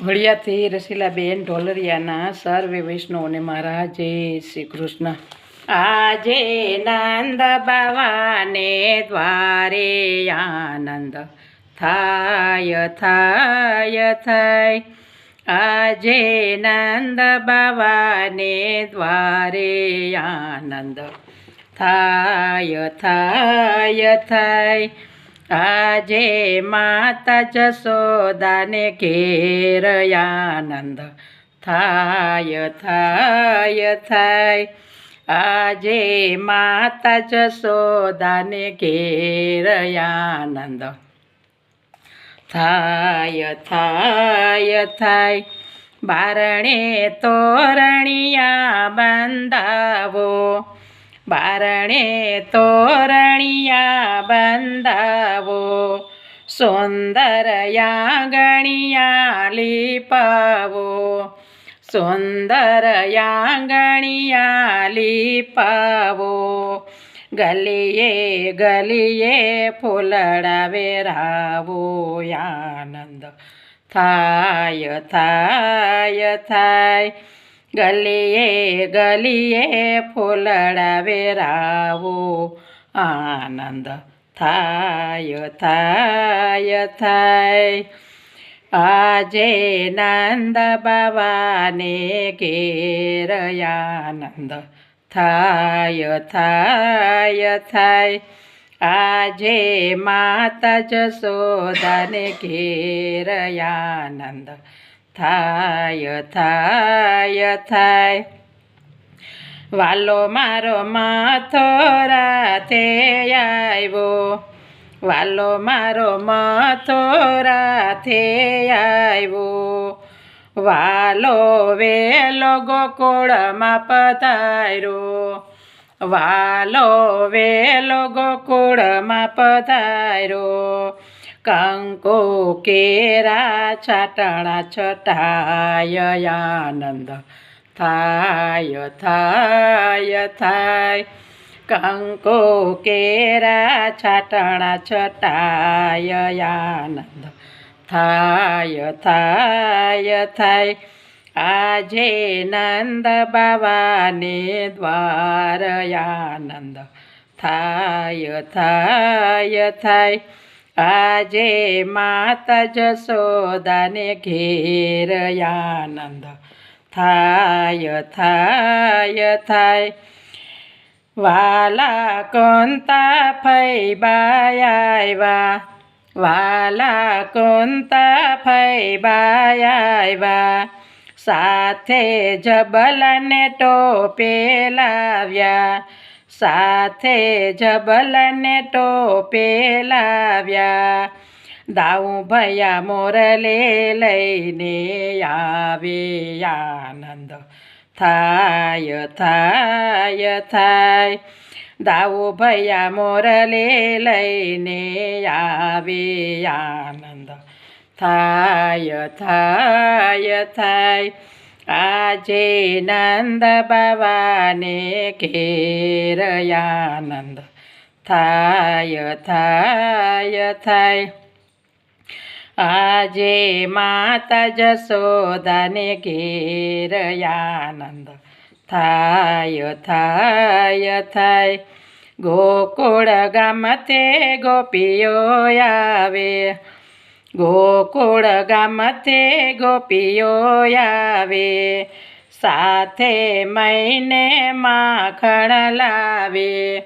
વડિયાથી રસીલાબેન ઢોલરિયાના સર્વે વૈષ્ણવને મારા જય શ્રી કૃષ્ણ. આજે નંદ બાવાને દ્વારે આનંદ થાય થાય થાય. આજે નંદ બાવાને દ્વારે આનંદ થાય થાય થાય. આજે માતા જશોદાને ઘેર આનંદ થાય થાય થાય. આજે માતા જશોદાને ઘેર આનંદ થાય થાય થાય. બારણે તોરણિયા બંધાવો બારણે તોરણિયા બંધાવો સુંદર યાગણિયા લીપાવો સુંદર યાગણિયા લીપાવો ગલીએ ગલીએ ફૂલડા વેરાવો આનંદ થાય થાય થાય ગલીએ ગલીએ ફૂલડાવે વેરાવો આનંદ થાય થાય થાય. આજે નંદ બાવાને ઘેર આનંદ થાય થાય થાય. આજે માતા જશોદાને ઘેર આનંદ થાય થાય થાય. વાલો મારો મથોરાતે આવ્યો. વાલો મારો મથોરાતે આવ્યો. વાલો વેલો ગોકુળમાં પધાર્યો. વાલો વેલો ગોકુળમાં પધાર્યો. કંકો, કેરા છાટણા છટાય, આનંદ થાય થાય થાય. કંકો, કેરા છાટણા છટાય, આનંદ થાય થાય થાય. આજે નંદ બાવાને દ્વાર આનંદ થાય થાય થાય. આજે માતા જશોદાને ઘેરયાનંદ. થાય થાય થાય. વાલા કોંતા ફૈબાયા વાલા કોંતા ફૈબાયા સાથે જબલને ટોપે લાવ્યા. સાથે જબલને ટોપે લાવ્યા. દાઉ ભયા મોરલે લઈને આવે આનંદ. થાય થાય થાય. દાઉ ભયા મોરલે લઈને આવે આનંદ. થાય થાય થાય આજે નંદ બાવાને ઘેર આનંદ થાય થાય થાય આજે માતા જશોદાને ઘેર આનંદ થાય થાય થાય ગોકુળ ગામતે ગોપીઓ આવે ગોકુળ ગામતે ગોપીઓ આવે, સાથે મહિને માખણ લાવે,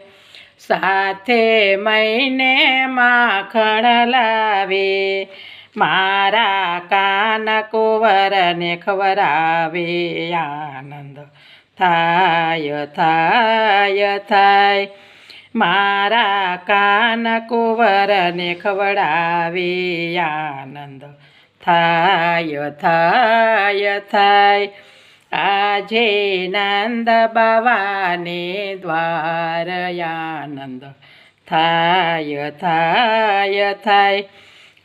સાથે મહિને માખણ લાવે, મારા કાન કુંવરને ખવરાવે આનંદ થાય થાય થાય મારા કાન કુંવરને ખવડાવે આનંદ. થાય થાય થાય. આજે નંદ બાવાને દ્વાર આનંદ. થાય થાય થાય.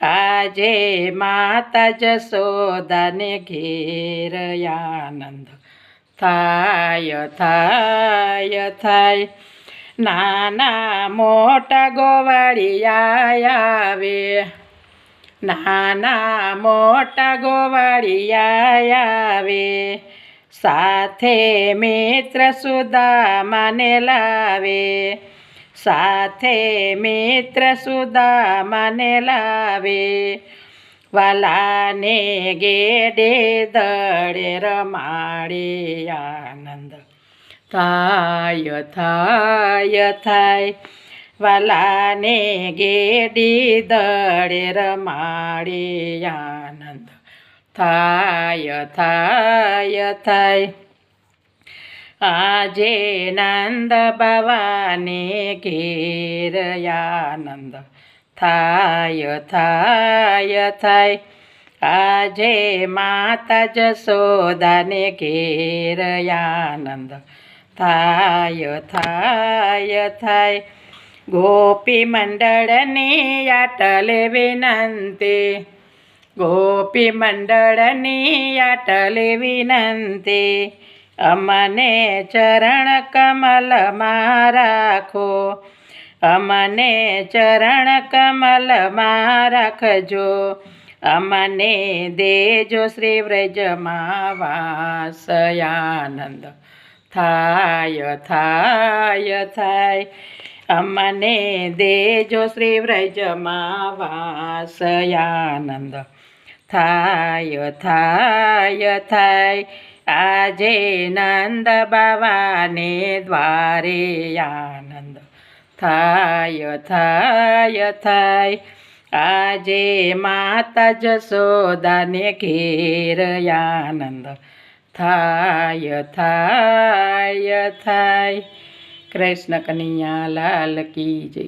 આજે માતા જશોદાને ઘેર આનંદ. થાય થાય થાય. નાના મોટા ગોવાળિયા આવે. નાના મોટા ગોવાળિયા આવે. સાથે મિત્ર સુદામાને લાવે. સાથે મિત્ર સુદામાને લાવે. વાલાને ગેડે દળે રમાડે આનંદ. થાય થાય થાય વાલાને ગેડી દળે રમાડે આનંદ થાય થાય થાય આજે નંદ બાવાને ઘેર આનંદ થાય થાય થાય આજે માતા જશોદાને ઘેર આનંદ થાય થાય થાય ગોપી મંડળની આટલે વિનંતી ગોપી મંડળની આટલે વિનંતી અમને ચરણ કમલમાં રાખો અમને ચરણ કમલમાં રાખજો અમને દેજો શ્રી વ્રજમાં વાસયાનંદ થાય થાય થાય અમને દેજો શ્રી વ્રજમાં વાસયાનંદ થાય થાય થાય આજે નંદ બાવાને દ્વારે આનંદ થાય થાય થાય આજે માતા જશોદાને ઘેર આનંદ થાય થાય થાય કૃષ્ણ કનૈયા લાલ કી જય